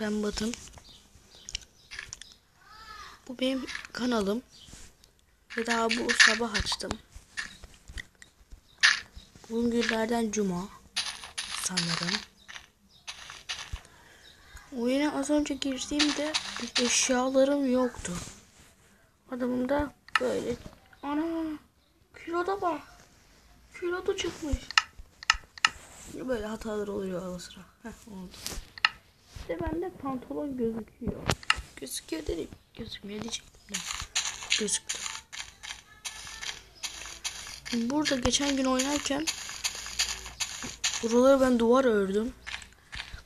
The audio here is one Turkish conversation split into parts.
Ben Batın. Bu benim kanalım. Ve daha bu sabah açtım. Bugün günlerden cuma. Sanırım. Oyuna az önce girdiğimde eşyalarım yoktu. Adamım da böyle. Ana kiloda bak. Kiloda çıkmış. Böyle hatalar oluyor ara sıra. Heh oldu. İşte bende pantolon gözüküyor. Gözüküyor dedim. Gözükmüyor diyecektim de. Gözüktü. Burada geçen gün oynarken buraları ben duvar ördüm.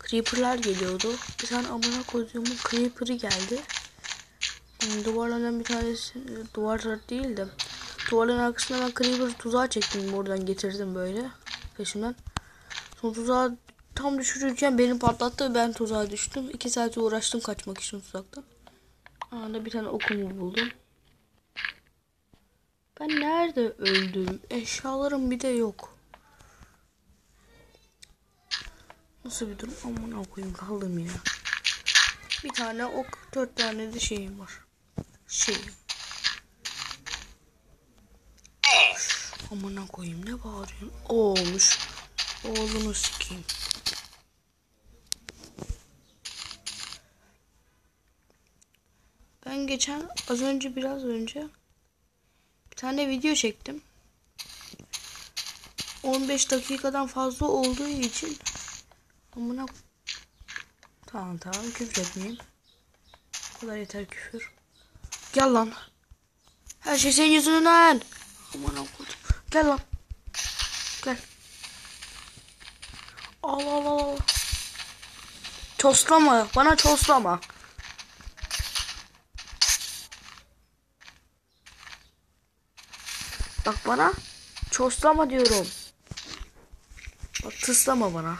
Creeper'lar geliyordu. Bir tane amına koyduğumun Creeper'ı geldi. Hmm, Duvarlardan bir tanesi duvar değil de duvarların arkasına ben Creeper tuzağa çektim. Buradan getirdim böyle peşimden. Son tuzağa tam düşürürken beni patlattı ve ben tuzağa düştüm. İki saat uğraştım kaçmak için tuzaktan. Anında bir tane okumu buldum. Ben nerede öldüm? Eşyalarım bir de yok. Nasıl bir durum? Aman koyayım kaldım ya. Bir tane ok, dört tane de şeyim var. Şeyim. Aman koyayım ne bağırıyorsun? O olmuş. Oğlunu sikeyim. Ben geçen az önce biraz önce bir tane video çektim. 15 dakikadan fazla olduğu için amına Tamam tamam küfür etmeyeyim. Bu kadar yeter küfür. Gel lan. Her şey senin yüzünden. Aman okudum. Gel lan. Gel. Al al al. Toslama. Bana toslama. Bak bana çoslama diyorum. Bak tıslama bana.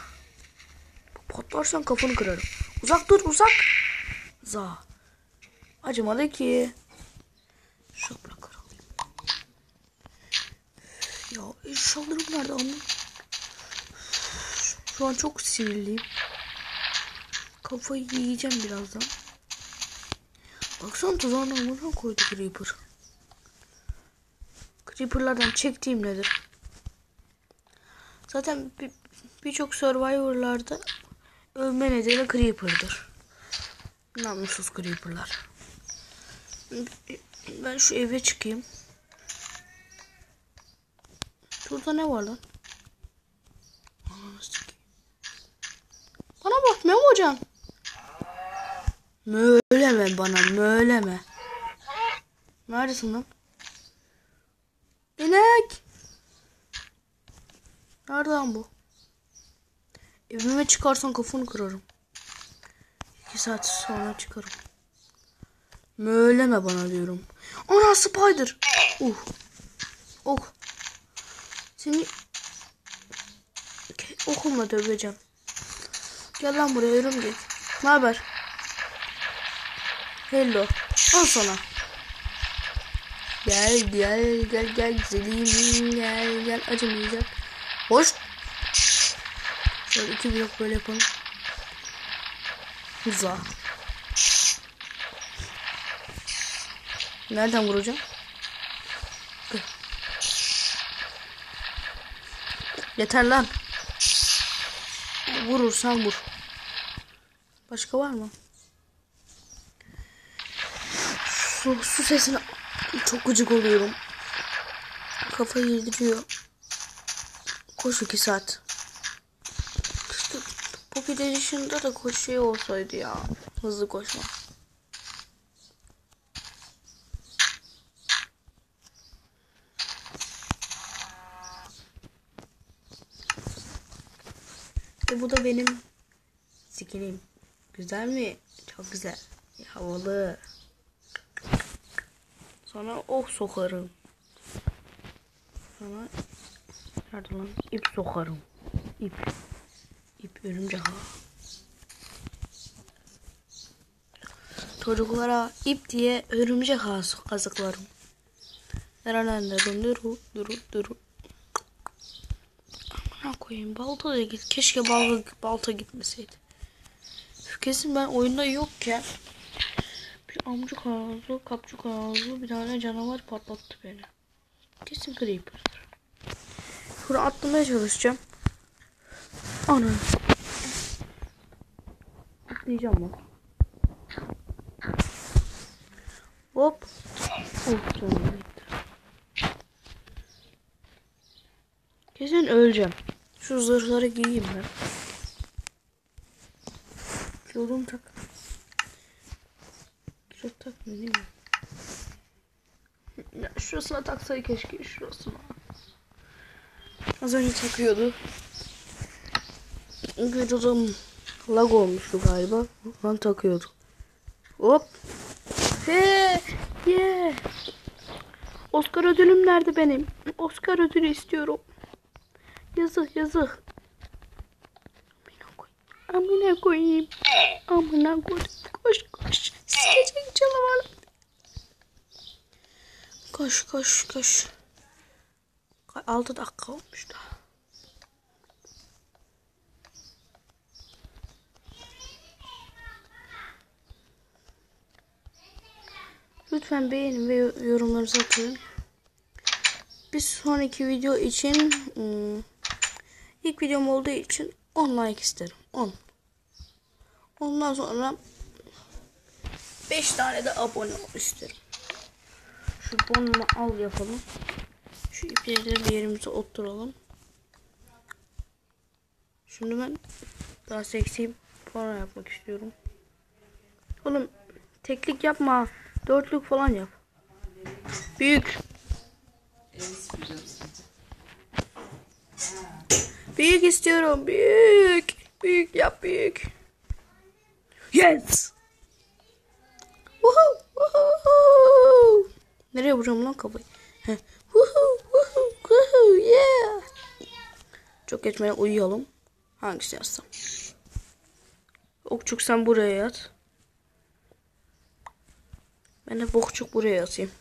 Patlarsan kafanı kırarım. Uzak dur uzak. Za. Acımadı ki. Şapla kıralım. Ya eşyalarım nerede anladın? Şu an çok sinirliyim. Kafayı yiyeceğim birazdan. Baksana tuzağına amına koydu Creeper. Creeper'lardan çektiğim nedir? Zaten birçok bir Survivor'larda ölme nedeni Creeper'dır. Namussuz Creeper'lar. Ben şu eve çıkayım. Şurada ne var lan? Bana bak Memo hocam. Bana möyleme. Neredesin lan? İnek. Nereden bu? Evime çıkarsan kafanı kırarım. İki saat sonra çıkarım. Möyleme bana diyorum. Ana spider. Uh. Oh. Seni okumla döveceğim. Gel lan buraya örümcek. Ne haber? Hello. Al sana. Gel gel gel gel güzelim gel gel acımayacak. Hoş. Şöyle iki blok böyle yapalım. Hızla. Nereden vuracağım? Yeter lan. Vurursan vur. Başka var mı? Su, su sesine çok gıcık oluyorum. Kafayı yediriyor. Koş iki saat. İşte Pocket Edition'da da koşuyor olsaydı ya. Hızlı koşma. Ve bu da benim skinim. Güzel mi? Çok güzel. Havalı. Sonra ok sokarım. Sonra nerede lan? İp sokarım. İp. İp örümcek ha. Çocuklara ip diye örümcek ha kazıklarım. Nerelerde duru duru duru. Amına koyayım balta da git. Keşke balta, balta gitmeseydi. Kesin ben oyunda yokken amcuk ağzı, kapçuk ağzı bir tane canavar patlattı beni. Kesin Creeper'dır. Şuraya atlamaya çalışacağım. Ana. Atlayacağım bak. Hop. Of canım. Kesin öleceğim. Şu zırhları giyeyim ben. Kilodum tak. Değil mi? Ya şurasına taksaydı keşke şurasına. Az önce takıyordu. Videoda lag olmuştu galiba. Ben takıyordum. Hop. He, yeah. Oscar ödülüm nerede benim? Oscar ödülü istiyorum. Yazık yazık. Amına koyayım. Amına koyayım. Koş koş. Sikecek canavar. Koş koş koş. 6 dakika olmuş daha. Lütfen beğenin ve yorumlarınızı atın. Bir sonraki video için ım, ilk videom olduğu için 10 like isterim. 10. Ondan sonra 5 tane de abone ol isterim. Şu bonumu al yapalım. Şu ipleri de bir yerimize oturalım. Şimdi ben daha seksi para yapmak istiyorum. Oğlum teklik yapma. Dörtlük falan yap. Büyük. Büyük istiyorum. Büyük. Büyük yap büyük. Yes. Nereye vuracağım lan kafayı? Woohoo, woohoo, yeah. Çok geçmeden uyuyalım. Hangisi yazsam? Okçuk sen buraya yat. Ben de bokçuk buraya yatayım.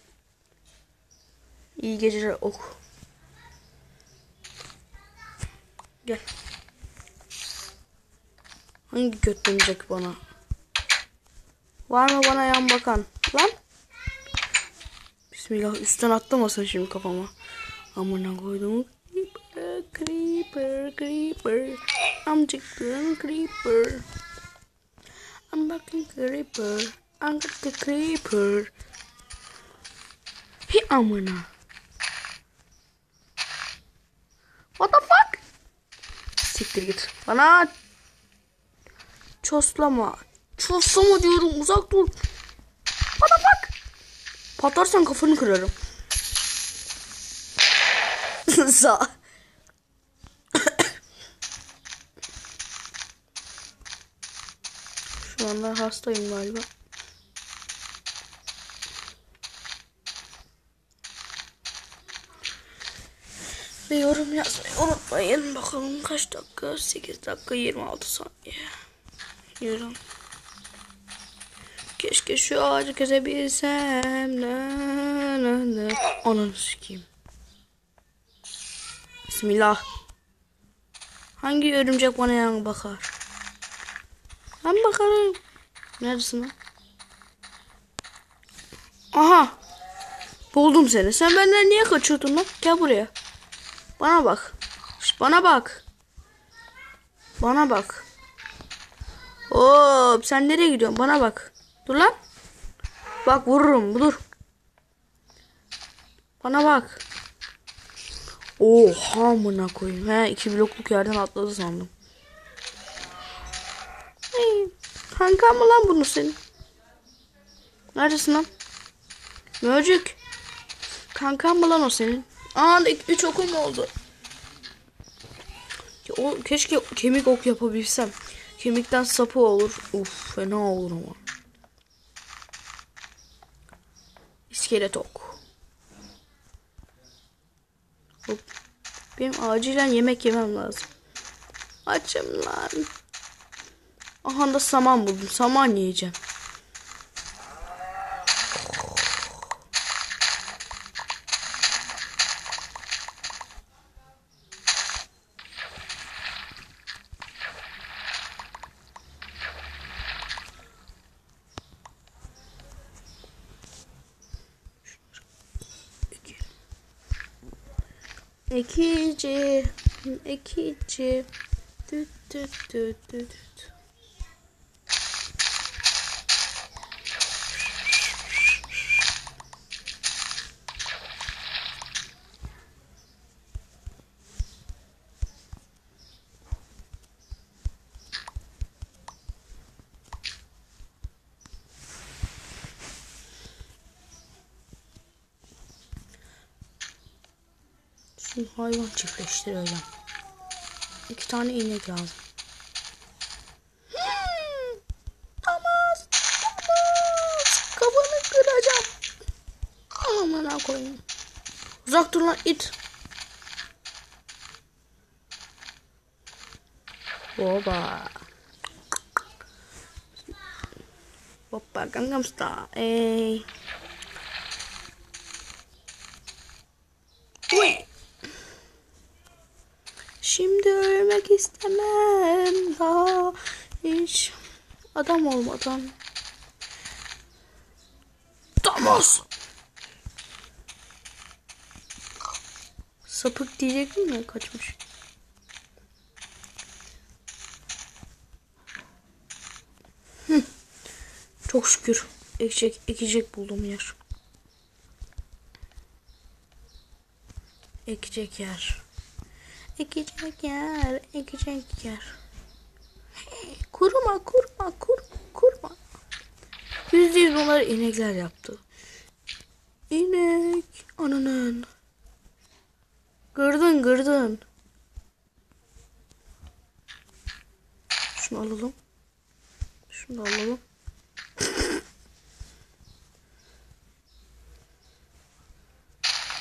İyi geceler ok. Gel. Hangi göt bana? Var mı bana yan bakan? Lan. Bismillah üstten atlamasın şimdi kafama. Amına koydum. Creeper, creeper, creeper. Amcıktım creeper. I'm fucking creeper. I'm the creeper. Hi amına. What the fuck? Siktir git. Bana çoslama. Çoslama diyorum uzak dur. The fuck? Patlarsan kafanı kırarım. Sağ. Şu anda hastayım galiba. Ve yorum yazmayı unutmayın. Bakalım kaç dakika? 8 dakika 26 saniye. Yorum. Keşke şu ağacı kesebilsem. Na, na, na. Ananı sikeyim. Bismillah. Hangi örümcek bana yan bakar? Ben bakarım. Neredesin lan? Aha. Buldum seni. Sen benden niye kaçıyordun lan? Gel buraya. Bana bak. Şş, bana bak. Bana bak. Hop sen nereye gidiyorsun? Bana bak. Dur lan. Bak vururum. Dur. Bana bak. Oha amına koyayım. He iki blokluk yerden atladı sandım. Hey, kanka mı lan bunu senin? Neredesin lan? Mörcük. Kanka mı lan o senin? Aa 3 okum oldu. O, keşke kemik ok yapabilsem. Kemikten sapı olur. Uf fena olur ama. İskelet ok. Hop. Benim acilen yemek yemem lazım. Açım lan. Aha da saman buldum. Saman yiyeceğim. Ekici, ekici. Düt düt düt düt Şimdi hayvan çiftleştireceğim. İki tane inek lazım. Tamaz, Tamaz. Kafanı kıracağım. Aman koyayım. Uzak dur lan it. Oba. Hoppa Gangnam Style. Ey. Şimdi ölmek istemem daha hiç adam olmadan. Thomas. Sapık diyecektim mi? Kaçmış. Çok şükür ekecek, ekecek buldum yer. Ekecek yer. Ekecek yer, ekecek yer. Kurma, kurma, kur, kurma. Yüzde yüz bunları inekler yaptı. İnek, ananın. Gırdın, gırdın. Şunu alalım. Şunu alalım.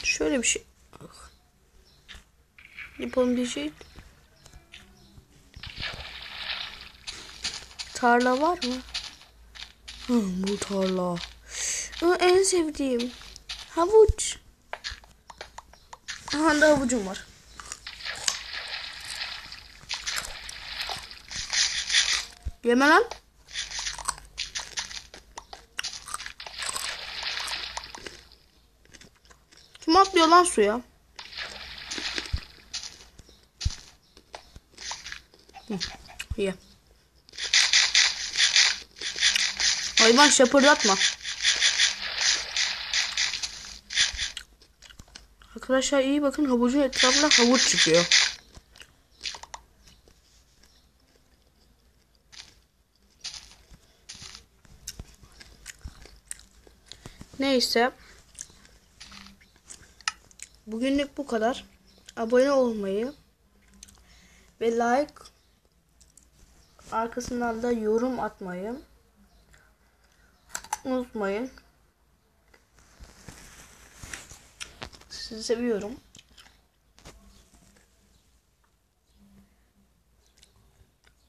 Şöyle bir şey. Ah. Yapalım diyecek. Tarla var mı? Hı, bu tarla. Aa, en sevdiğim. Havuç. Aha da havucum var. Yeme lan. Kim atlıyor lan suya? Ye. Hayvan şapırdatma. Arkadaşlar iyi bakın havucun etrafında havuç çıkıyor. Neyse. Bugünlük bu kadar. Abone olmayı ve like arkasından da yorum atmayı unutmayın. Sizi seviyorum.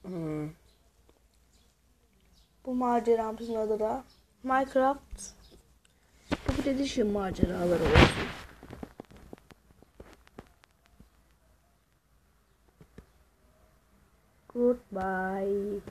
Hmm. Bu maceramızın adı da Minecraft Pocket Edition maceraları olsun. Bye.